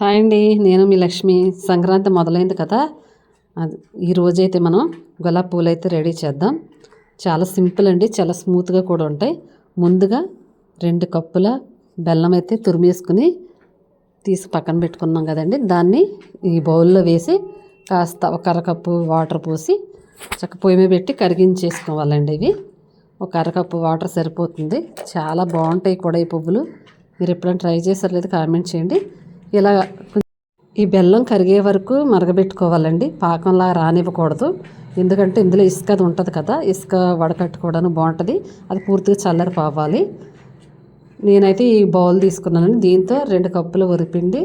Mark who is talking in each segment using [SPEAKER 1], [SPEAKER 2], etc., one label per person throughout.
[SPEAKER 1] Hi అండి నేను మీ లక్ష్మి. సంక్రాంతి మొదలైంది కదా. అది ఈరోజైతే మనం గులాబీ పూలు అయితే రెడీ చేద్దాం. చాలా సింపుల్ అండి చాలా స్మూత్గా కూడా ఉంటాయి. ముందుగా రెండు కప్పుల బెల్లం అయితే తురిమేసుకుని తీసి పక్కన పెట్టుకున్నాం కదండి. దాన్ని ఈ బౌల్లో వేసి కాస్త ఒక అరకప్పు వాటర్ పోసి చక్క పొయ్యి మీద పెట్టి కరిగించేసుకోవాలండి ఇవి. ఒక అరకప్పు వాటర్ సరిపోతుంది. చాలా బాగుంటాయి కూడా ఈ పువ్వులు. మీరు ఎప్పుడైనా ట్రై చేసారు లేదు కామెంట్ చేయండి. ఇలా ఈ బెల్లం కరిగే వరకు మరగబెట్టుకోవాలండి. పాకంలా రానివ్వకూడదు. ఎందుకంటే ఇందులో ఇసుక అది ఉంటుంది కదా ఇసుక వడకట్టుకోవడానికి బాగుంటుంది. అది పూర్తిగా చల్లరి పోవాలి నేనైతే ఈ బౌల్ తీసుకున్నానండి. దీంతో రెండు కప్పుల వరిపిండి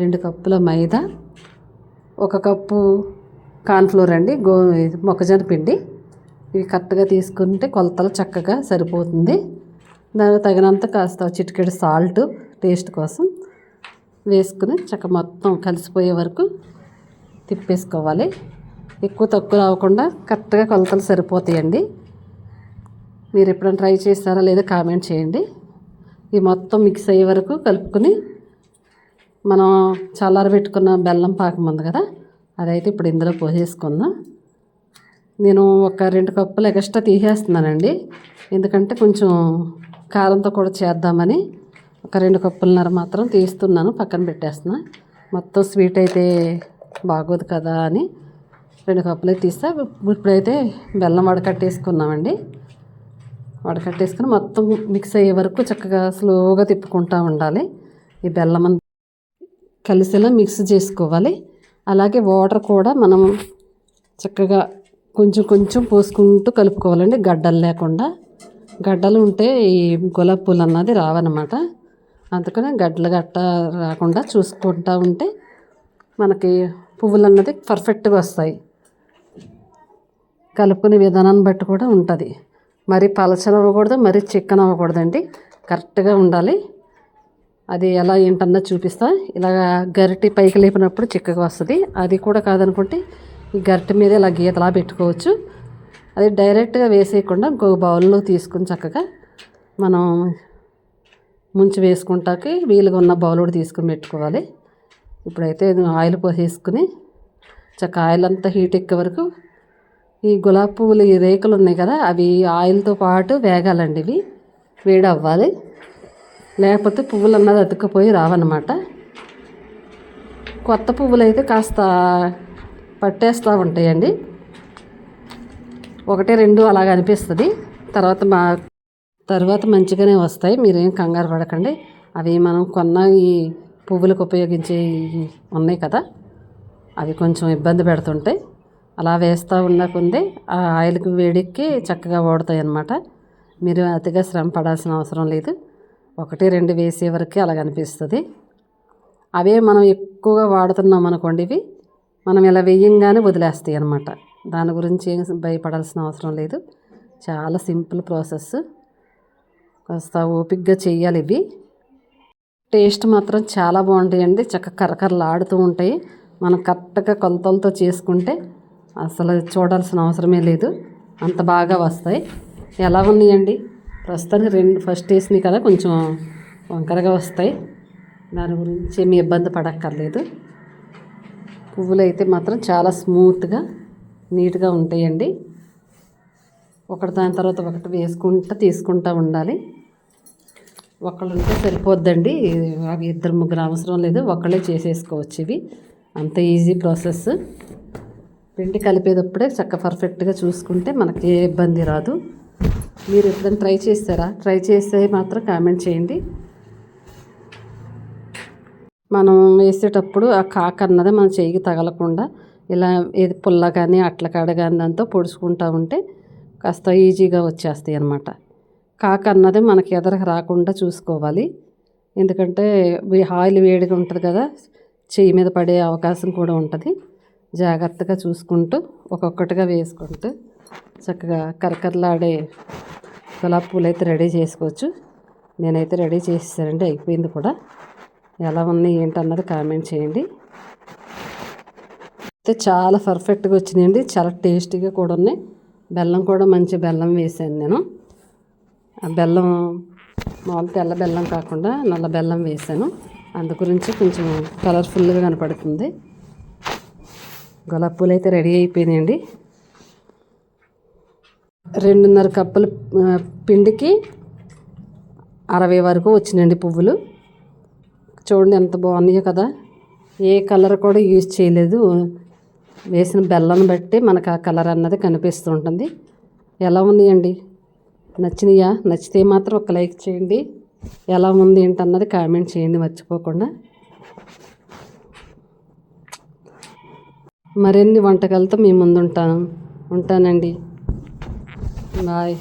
[SPEAKER 1] రెండు కప్పుల మైదా ఒక కప్పు కార్న్ఫ్లోర్ అండి గో మొక్కజొన్న పిండి. ఇవి కరెక్ట్గా తీసుకుంటే కొలతలు చక్కగా సరిపోతుంది. దానికి తగినంత కాస్త చిటికెడు సాల్ట్ టేస్ట్ కోసం. వేసుకుని చక్క మొత్తం కలిసిపోయే వరకు తిప్పేసుకోవాలి. ఎక్కువ తక్కువ రాకుండా కరెక్ట్గా కొలతలు సరిపోతాయండి. మీరు ఎప్పుడైనా ట్రై చేస్తారా లేదా కామెంట్ చేయండి. ఈ మొత్తం మిక్స్ అయ్యే వరకు కలుపుకొని మనం చల్లారబెట్టుకున్న బెల్లం పాకం ఉంది కదా అదైతే ఇప్పుడు ఇందులో పోసేసుకుందాం. నేను ఒక రెండు కప్పులు ఎక్స్ట్రా తీసేస్తున్నానండి. ఎందుకంటే కొంచెం కారంతో కూడా చేద్దామని ఒక రెండు కప్పులన్నర మాత్రం తీస్తున్నాను పక్కన పెట్టేస్తున్నా. మొత్తం స్వీట్ అయితే బాగోదు కదా అని రెండు కప్పులే తీస్తే. ఇప్పుడైతే బెల్లం వడకట్టేసుకున్నామండి. వడకట్టేసుకుని మొత్తం మిక్స్ అయ్యే వరకు చక్కగా స్లోగా తిప్పుకుంటూ ఉండాలి. ఈ బెల్లం అంతా కలిసేలా మిక్స్ చేసుకోవాలి. అలాగే వాటర్ కూడా మనం చక్కగా కొంచెం కొంచెం పోసుకుంటూ కలుపుకోవాలండి గడ్డలు లేకుండా. గడ్డలు ఉంటే ఈ గులాబీ పూలు అన్నది రావన్నమాట. అందుకని గడ్డలు గట్ట రాకుండా చూసుకుంటూ ఉంటే మనకి పువ్వులు అన్నది పర్ఫెక్ట్గా వస్తాయి. కలుపుకునే విధానాన్ని బట్టి కూడా ఉంటుంది. మరి పలచన అవ్వకూడదు మరి చిక్కన అవ్వకూడదండి. కరెక్ట్గా ఉండాలి. అది ఎలా ఏంటన్నా చూపిస్తా. ఇలా గరిటి పైకి లేపినప్పుడు చిక్కగా వస్తుంది. అది కూడా కాదనుకుంటే ఈ గరిటె మీద ఇలా గీతలా పెట్టుకోవచ్చు. అది డైరెక్ట్గా వేసేయకుండా ఇంకో బౌల్లో తీసుకుని చక్కగా మనం ముంచి వేసుకుంటాకి వీలుగా ఉన్న బౌలుడు కూడా తీసుకుని పెట్టుకోవాలి. ఇప్పుడైతే ఆయిల్ పోసేసుకుని చక్క ఆయిల్ అంతా హీట్ ఎక్కే వరకు ఈ గులాబీ పువ్వులు ఈ రేకులు ఉన్నాయి కదా అవి ఆయిల్తో పాటు వేగాలండి ఇవి. వేడి అవ్వాలి లేకపోతే పువ్వులు అన్నది అతుక్కుపోయి రావన్నమాట. కొత్త పువ్వులు అయితే కాస్త పట్టేస్తూ ఉంటాయండి. ఒకటి రెండు అలాగ అనిపిస్తుంది. తర్వాత మా తర్వాత మంచిగానే వస్తాయి. మీరేం కంగారు పడకండి. అవి మనం కొన్న ఈ పువ్వులకు ఉపయోగించే ఉన్నాయి కదా. అవి కొంచెం ఇబ్బంది పెడుతుంటాయి అలా వేస్తూ ఉన్న కొంది ఆ ఆయిల్కి వేడిక్కి చక్కగా ఓడతాయి అన్నమాట. మీరు అతిగా శ్రమ పడాల్సిన అవసరం లేదు. ఒకటి రెండు వేసే వరకు అలాగ అనిపిస్తుంది. అవే మనం ఎక్కువగా వాడుతున్నాం అనుకోండి ఇవి మనం ఇలా వేయంగానే వదిలేస్తాయి అన్నమాట. దాని గురించి ఏం భయపడాల్సిన అవసరం లేదు. చాలా సింపుల్ ప్రాసెస్. కాస్త ఓపిక్గా చేయాలి ఇవి. టేస్ట్ మాత్రం చాలా బాగుంటాయండి. చక్కగా కరకరలాడుతూ ఉంటాయి. మనం కరెక్ట్గా కొలతలతో చేసుకుంటే అసలు చూడాల్సిన అవసరమే లేదు. అంత బాగా వస్తాయి. ఎలా ఉన్నాయండి? ప్రస్తుతానికి రెండు ఫస్ట్ వేసినాయి కదా కొంచెం వంకరగా వస్తాయి. దాని గురించి ఏమి ఇబ్బంది పడక్కర్లేదు. పువ్వులు అయితే మాత్రం చాలా స్మూత్గా నీట్గా ఉంటాయండి. ఒకటి దాని తర్వాత ఒకటి వేసుకుంటూ తీసుకుంటూ ఉండాలి. ఒకళ్ళు ఉంటే సరిపోద్దండి. అవి ఇద్దరు ముగ్గురు అవసరం లేదు. ఒకళ్ళే చేసేసుకోవచ్చు ఇవి. అంత ఈజీ ప్రాసెస్. పిండి కలిపేటప్పుడే చక్క పర్ఫెక్ట్గా చూసుకుంటే మనకి ఏ ఇబ్బంది రాదు. మీరు ఎప్పుడైనా ట్రై చేస్తారా? ట్రై చేస్తే మాత్రం కామెంట్ చేయండి. మనం వేసేటప్పుడు ఆ కాక అన్నది మన చేయికి తగలకుండా ఇలా ఏది పుల్ల కానీ అట్ల కాడ కానీ దాంతో పొడుచుకుంటూ ఉంటే కాస్త ఈజీగా వచ్చేస్తాయి అన్నమాట. కాక అన్నది మనకి ఎదరకు రాకుండా చూసుకోవాలి. ఎందుకంటే ఆయిల్ వేడిగా ఉంటుంది కదా చెయ్యి మీద పడే అవకాశం కూడా ఉంటుంది. జాగ్రత్తగా చూసుకుంటూ ఒక్కొక్కటిగా వేసుకుంటూ చక్కగా కరకరలాడే గులాబీ పూలు అయితే రెడీ చేసుకోవచ్చు. నేనైతే రెడీ చేసేసానండి అయిపోయింది కూడా. ఎలా ఉన్నాయి ఏంటన్నది కామెంట్ చేయండి. అయితే చాలా పర్ఫెక్ట్గా వచ్చినాయండి చాలా టేస్టీగా కూడా ఉన్నాయి. బెల్లం కూడా మంచి బెల్లం వేసాను నేను. ఆ బెల్లం మామూలు తెల్ల బెల్లం కాకుండా నల్ల బెల్లం వేసాను. అందు గురించి కొంచెం కలర్ఫుల్గా కనపడుతుంది. గులాబీ పూలు అయితే రెడీ అయిపోయినాయండి. రెండున్నర కప్పుల పిండికి అరవై వరకు వచ్చినాయండి పువ్వులు. చూడండి ఎంత బాగున్నాయో కదా. ఏ కలర్ కూడా యూజ్ చేయలేదు. వేసిన బెల్లం బట్టి మనకు ఆ కలర్ అన్నది కనిపిస్తూ ఉంటుంది. ఎలా ఉన్నాయండి నచ్చినాయా? నచ్చితే మాత్రం ఒక లైక్ చేయండి. ఎలా ఉంది ఏంటన్నది కామెంట్ చేయండి మర్చిపోకుండా. మరిన్ని వంటకాలతో మీ ముందు ఉంటాను ఉంటానండి. బాయ్.